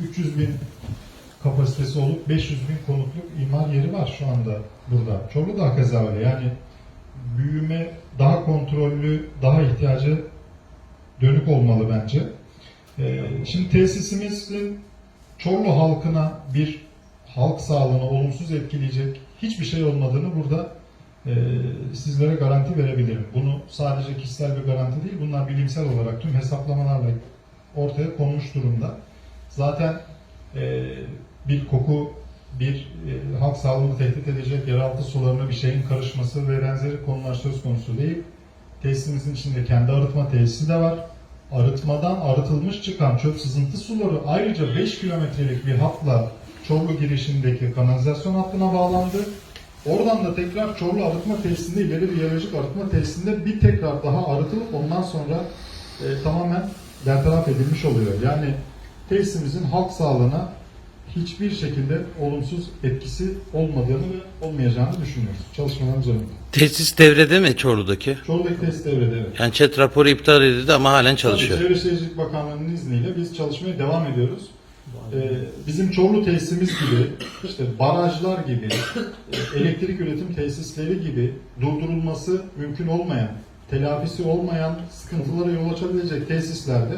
300 bin kapasitesi olup 500 bin konutluk imar yeri var şu anda burada. Çorlu da keza öyle. Yani büyüme daha kontrollü, daha ihtiyacı dönük olmalı bence. Ee, şimdi tesisimizin Çorlu halkına bir halk sağlığını olumsuz etkileyecek hiçbir şey olmadığını burada e, sizlere garanti verebilirim. Bunu sadece kişisel bir garanti değil, bunlar bilimsel olarak tüm hesaplamalarla ortaya konmuş durumda. Zaten e, bir koku, bir e, halk sağlığını tehdit edecek yeraltı sularına bir şeyin karışması ve benzeri konular söz konusu değil. Tesisimizin içinde kendi arıtma tesisi de var. Arıtmadan arıtılmış çıkan çöp sızıntı suları ayrıca 5 kilometrelik bir hatla Çorlu girişindeki kanalizasyon hattına bağlandı. Oradan da tekrar Çorlu arıtma tesisinde ileri biyolojik arıtma tesisinde bir tekrar daha arıtılıp ondan sonra e, tamamen bertaraf edilmiş oluyor. Yani tesisimizin halk sağlığına hiçbir şekilde olumsuz etkisi olmadığını ve olmayacağını düşünüyoruz. Çalışmalarımız önünde. Tesis devrede mi Çorlu'daki? Çorlu'daki tesis devrede evet. Yani chat raporu iptal edildi ama halen çalışıyor. Tabii Çevre Şehircilik Bakanlığı'nın izniyle biz çalışmaya devam ediyoruz. Ee, bizim Çorlu tesisimiz gibi, işte barajlar gibi, e, elektrik üretim tesisleri gibi durdurulması mümkün olmayan, telafisi olmayan sıkıntılara yol açabilecek tesislerde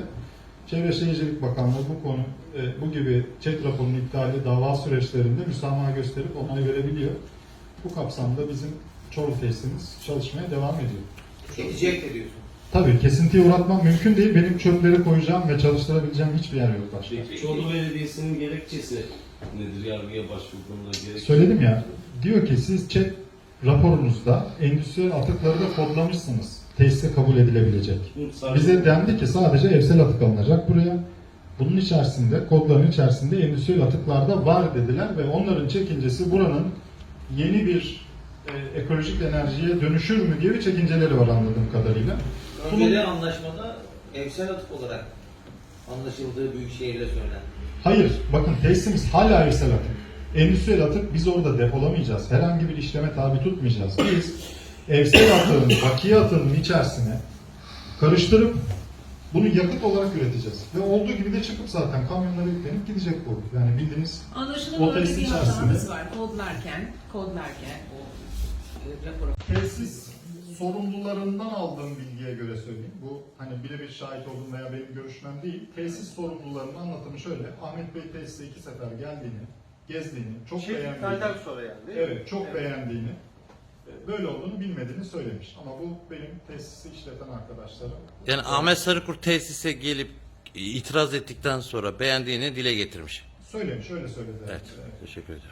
Çevre Şehircilik Bakanlığı bu konu, e, bu gibi çet raporunun iptali dava süreçlerinde müsamaha gösterip onay verebiliyor. Bu kapsamda bizim Çorlu tesisimiz çalışmaya devam ediyor. Edecek de diyorsun. Tabii kesintiye uğratmam mümkün değil. Benim çöpleri koyacağım ve çalıştırabileceğim hiçbir yer yok başka. Peki Çorlu Belediyesi'nin gerekçesi nedir yargıya başvurduğunda gerekçesi? Söyledim ya, diyor ki siz çek raporunuzda endüstriyel atıkları da kodlamışsınız. Tesise kabul edilebilecek. Bize dendi ki sadece evsel atık alınacak buraya. Bunun içerisinde, kodların içerisinde endüstriyel atıklar da var dediler ve onların çekincesi buranın yeni bir e, ekolojik enerjiye dönüşür mü diye bir çekinceleri var anladığım kadarıyla. Önceli anlaşmada evsel atık olarak anlaşıldığı büyük şehirle söylendi. Hayır, bakın tesisimiz hala evsel atık. Endüstriyel atık biz orada depolamayacağız. Herhangi bir işleme tabi tutmayacağız. Biz evsel atığın, bakiye atığının içerisine karıştırıp bunu yakıt olarak üreteceğiz. Ve olduğu gibi de çıkıp zaten kamyonlara yüklenip gidecek bu. Yani bildiğiniz O Anlaşılan öyle testin içerisinde. var. Kodlarken, kodlarken o e, raporu tesis sorumlularından aldığım bilgiye göre söyleyeyim. Bu hani birebir şahit olduğum veya benim görüşmem değil. Tesis sorumlularının anlatımı şöyle. Ahmet Bey tesise iki sefer geldiğini, gezdiğini, çok Şey, beğendiğini. sonra yani. değil mi? Evet, çok beğendiğini, e, böyle olduğunu bilmediğini söylemiş. Ama bu benim tesisi işleten arkadaşlarım. Yani Ahmet Sarıkurt tesise gelip itiraz ettikten sonra beğendiğini dile getirmiş. Söylemiş, öyle söyledi. Evet, Evet. teşekkür ederim.